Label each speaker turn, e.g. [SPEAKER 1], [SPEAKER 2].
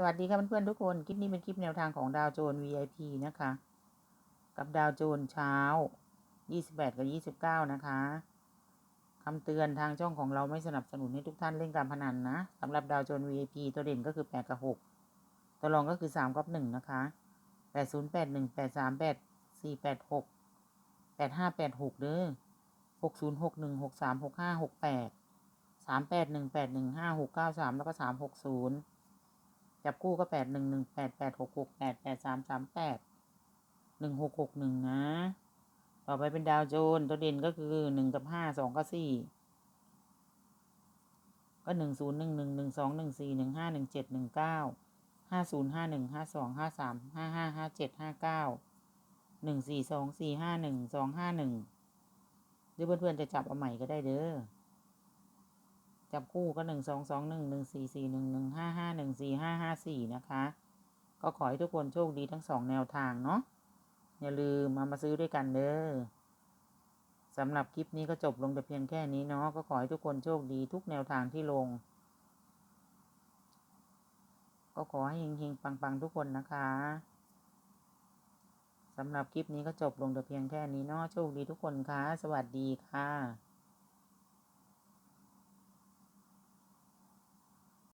[SPEAKER 1] สวัสดีค่ะเพื่อนๆทุกคน คลิปนี้เป็นคลิปแนวทางของดาวโจน VIP นะคะ กับดาวโจนเช้า 28 กับ 29 นะคะคำเตือนทางช่องของเราไม่สนับสนุนให้ทุกท่านเล่นการพนันนะสำหรับดาวโจน VIP ตัวเด่นก็คือ 8 กับ 6 ตัวรองก็คือ 3 กับ 1 นะคะ 8081 838 486 8586 เด้อ6061 6365 68 381815 693 แล้วก็ 360 จับคู่ก็แปดหนึ่งหนึ่งแปดแปดหกหกแปดแปดสามสามแปดหนึ่งหกหกหนึ่งนะ ต่อไปเป็นดาวโจนตัวเด่นก็คือหนึ่งกับห้าสองกับสี่ก็หนึ่งศูนย์หนึ่งหนึ่งหนึ่งสองหนึ่งสี่หนึ่งห้าหนึ่งเจ็ดหนึ่งเก้าห้าศูนย์ห้าหนึ่งห้าสองห้าสามห้าห้าห้าเจ็ดห้าเก้าหนึ่งสี่สองสี่ห้าหนึ่งสองห้าหนึ่งหรือเพื่อนๆจะจับเอาใหม่ก็ได้เด้อ จับคู่ก็หนึ่งสองสองหนึ่งหนึ่งสี่สี่หนึ่งหนึ่งห้าห้าหนึ่งสี่ห้าห้าสี่นะคะ ก็ขอให้ทุกคนโชคดีทั้งสองแนวทางเนาะอย่าลืมมามาซื้อด้วยกันเด้อสำหรับคลิปนี้ก็จบลงแต่เพียงแค่นี้เนาะก็ขอให้ทุกคนโชคดีทุกแนวทางที่ลง ก็ขอให้เฮงๆปังๆทุกคนนะคะสำหรับคลิปนี้ก็จบลงแต่เพียงแค่นี้เนาะโชคดีทุกคนค่ะ สวัสดีค่ะ